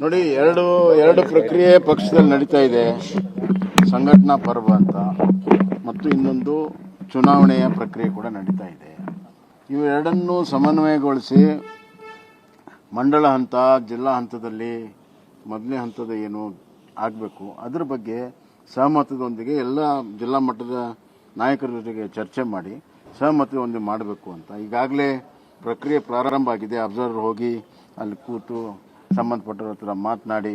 ನೋಡಿ, ಎರಡು ಎರಡು ಪ್ರಕ್ರಿಯೆ ಪಕ್ಷದಲ್ಲಿ ನಡೀತಾ ಇದೆ. ಸಂಘಟನಾ ಪರ್ವ ಅಂತ. ಮತ್ತು ಇನ್ನೊಂದು ಚುನಾವಣೆಯ ಪ್ರಕ್ರಿಯೆ ಕೂಡ ನಡೀತಾ ಇದೆ. ಇವೆರಡನ್ನೂ ಸಮನ್ವಯಗೊಳಿಸಿ ಮಂಡಳ ಹಂತ, ಜಿಲ್ಲಾ ಹಂತದಲ್ಲಿ ಮೊದಲನೇ ಹಂತದ ಏನು ಆಗಬೇಕು, ಅದ್ರ ಬಗ್ಗೆ ಸಹಮತದೊಂದಿಗೆ ಎಲ್ಲ ಜಿಲ್ಲಾ ಮಟ್ಟದ ನಾಯಕರ ಜೊತೆಗೆ ಚರ್ಚೆ ಮಾಡಿ ಸಹಮತದೊಂದಿಗೆ ಮಾಡಬೇಕು ಅಂತ. ಈಗಾಗಲೇ ಪ್ರಕ್ರಿಯೆ ಪ್ರಾರಂಭ ಆಗಿದೆ. ಅಬ್ಸರ್ವರ್ ಹೋಗಿ ಅಲ್ಲಿ ಕೂತು ಸಂಬಂಧಪಟ್ಟವ್ರ ಹತ್ರ ಮಾತನಾಡಿ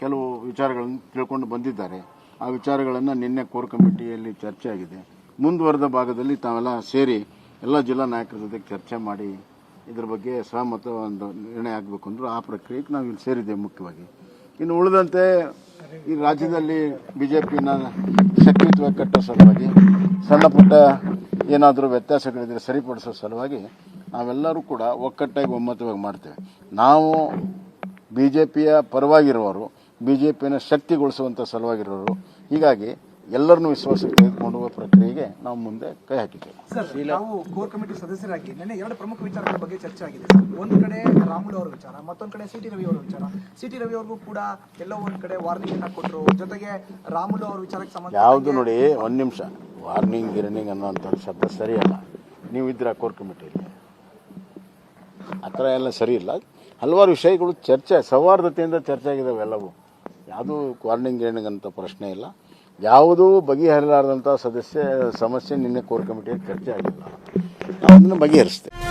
ಕೆಲವು ವಿಚಾರಗಳನ್ನು ತಿಳ್ಕೊಂಡು ಬಂದಿದ್ದಾರೆ. ಆ ವಿಚಾರಗಳನ್ನು ನಿನ್ನೆ ಕೋರ್ ಕಮಿಟಿಯಲ್ಲಿ ಚರ್ಚೆ ಆಗಿದೆ. ಮುಂದುವರೆದ ಭಾಗದಲ್ಲಿ ತಾವೆಲ್ಲ ಸೇರಿ ಎಲ್ಲ ಜಿಲ್ಲಾ ನಾಯಕರ ಜೊತೆಗೆ ಚರ್ಚೆ ಮಾಡಿ ಇದ್ರ ಬಗ್ಗೆ ಸಹಮತ ಒಂದು ನಿರ್ಣಯ ಆಗಬೇಕು ಅಂದ್ರೆ ಆ ಪ್ರಕ್ರಿಯೆಗೆ ನಾವು ಇಲ್ಲಿ ಸೇರಿದ್ದೇವೆ ಮುಖ್ಯವಾಗಿ. ಇನ್ನು ಉಳಿದಂತೆ ಈ ರಾಜ್ಯದಲ್ಲಿ ಬಿಜೆಪಿನ ಶಕ್ತಿತ್ವ ಕಟ್ಟೋ ಸಲುವಾಗಿ ಸಣ್ಣ ಪುಟ್ಟ ಏನಾದರೂ ವ್ಯತ್ಯಾಸಗಳಿದ್ರೆ ಸರಿಪಡಿಸೋ ಸಲುವಾಗಿ ನಾವೆಲ್ಲರೂ ಕೂಡ ಒಕ್ಕಟ್ಟಾಗಿ ಒಮ್ಮತವಾಗಿ ಮಾಡ್ತೇವೆ. ನಾವು ಬಿ ಜೆ ಪಿಯ ಪರವಾಗಿರುವವರು ಬಿ ಜೆ ಪಿಯನ್ನು ಶಕ್ತಿಗೊಳಿಸುವಂಥ ಸಲುವಾಗಿರೋರು ಹೀಗಾಗಿ ಎಲ್ಲರನ್ನೂ ವಿಶ್ವಾಸಕ್ಕೆ ಹೋಗುವ ಪ್ರಕ್ರಿಯೆಗೆ ನಾವು ಮುಂದೆ ಕೈ ಹಾಕಿದ್ದೇವೆ. ಸರ್ ನಾವು ಕೋರ್ ಕಮಿಟಿ ಸದಸ್ಯರಾಗಿ ನಿನ್ನೆ ಎರಡು ಪ್ರಮುಖ ವಿಚಾರಗಳ ಬಗ್ಗೆ ಚರ್ಚೆ ಆಗಿದೆ ಒಂದು ಕಡೆ ರಾಮುಲು ಅವರ ವಿಚಾರ ಮತ್ತೊಂದು ಕಡೆ ಸಿಟಿ ರವಿ ಅವರ ವಿಚಾರ. ಸಿಟಿ ರವಿ ಅವ್ರಿಗೂ ಕೂಡ ಎಲ್ಲೋ ಒಂದು ಕಡೆ ವಾರ್ನಿಂಗ್ ಅನ್ನ ಕೊಟ್ಟರು ಜೊತೆಗೆ ರಾಮುಲು ಅವ್ರ ವಿಚಾರಕ್ಕೆ ಸಂಬಂಧ ಯಾವುದು ನೋಡಿ ಒಂದು ನಿಮಿಷ. ವಾರ್ನಿಂಗ್ ಗಿರ್ನಿಂಗ್ ಅನ್ನೋಂಥ ಶಬ್ದ ಸರಿಯಲ್ಲ. ನೀವು ಇದ್ರೆ ಕೋರ್ ಕಮಿಟಿಯಲ್ಲಿ? ಆ ಥರ ಎಲ್ಲ ಸರಿ ಇಲ್ಲ ಹಲವಾರು ವಿಷಯಗಳು ಚರ್ಚೆ, ಸೌಹಾರ್ದತೆಯಿಂದ ಚರ್ಚೆ ಆಗಿದ್ದಾವೆ ಎಲ್ಲವೂ. ಯಾವುದೂ ವಾರ್ನಿಂಗ್ ಏನಿಂಗ್ ಅಂತ ಪ್ರಶ್ನೆ ಇಲ್ಲ. ಯಾವುದೂ ಬಗೆಹರಿಲಾರದಂಥ ಸದಸ್ಯ ಸಮಸ್ಯೆ ನಿನ್ನೆ ಕೋರ್ ಕಮಿಟಿಯಲ್ಲಿ ಚರ್ಚೆ ಆಗಿಲ್ಲ. ಅದನ್ನು ಬಗೆಹರಿಸ್ತೇವೆ.